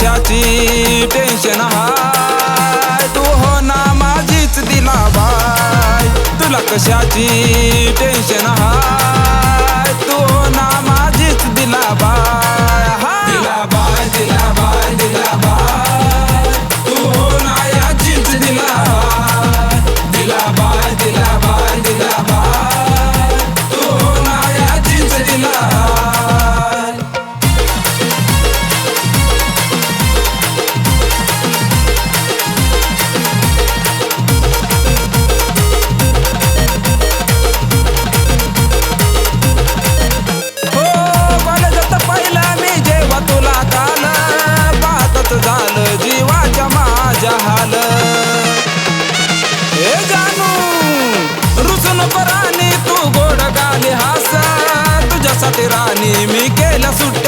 कशाची टेन्शन हाय तू हो ना माझीच दिला बाय तुला कशाची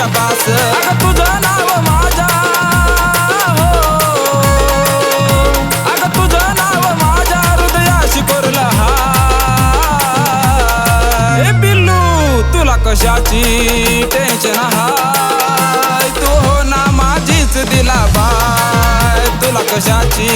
माझ्या बास. अगं तुझं नाव माझ्या हो. अगं तुझं नाव माझ्या हृदयाशी कोरला हाय. पिल्लू तुला कशाची टेन्शन हाय तू हो ना माझीच दिला बाय तुला कशाची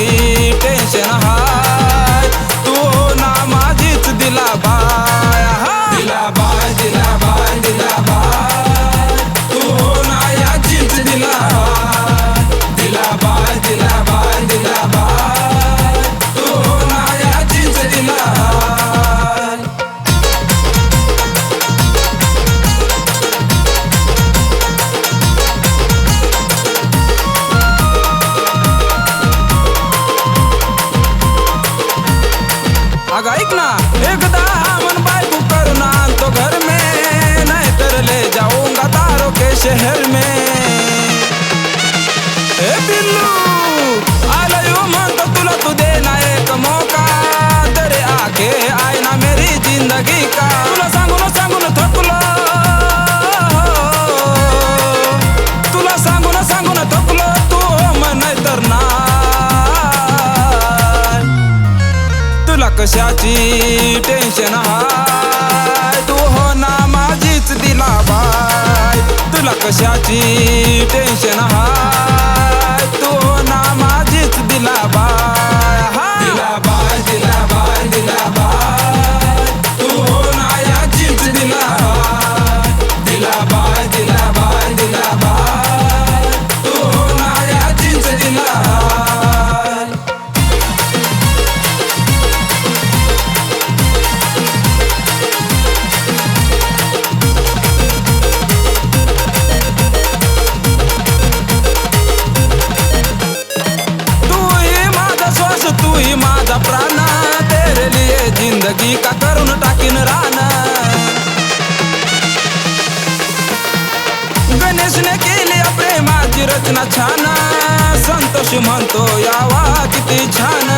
लागा ऐकना एकदा मन बायको करून आणतो घर में नहीं तर ले जाऊँगा तारों के शहर में। हे पिल्लू। कशाची टेन्शन हाय तू हो ना माझीच दिला बाय तुला कशाची टेन्शन हाय का करून टाकीन रान? गणेशने केली प्रेमाची रचना छान. संतोष म्हणतो यावा किती छान.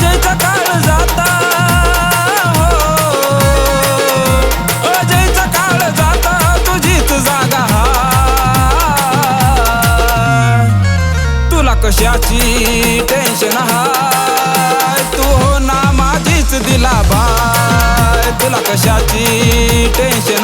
जयचा काळ जाता. हो. जयचा काळ जाता तुझीच जागा हा तुला कशाची टेन्शन हा तू हो ना माझीच दिला बा तुला कशाची टेन्शन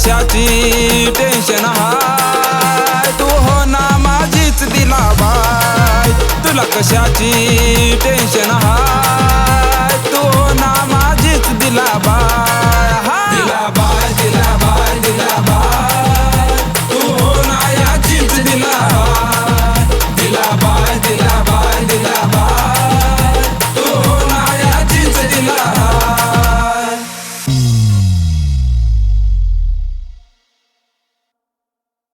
कशाची टेन्शन हाय तू हो ना माझीच दिला बाय तुला कशाची टेन्शन हाय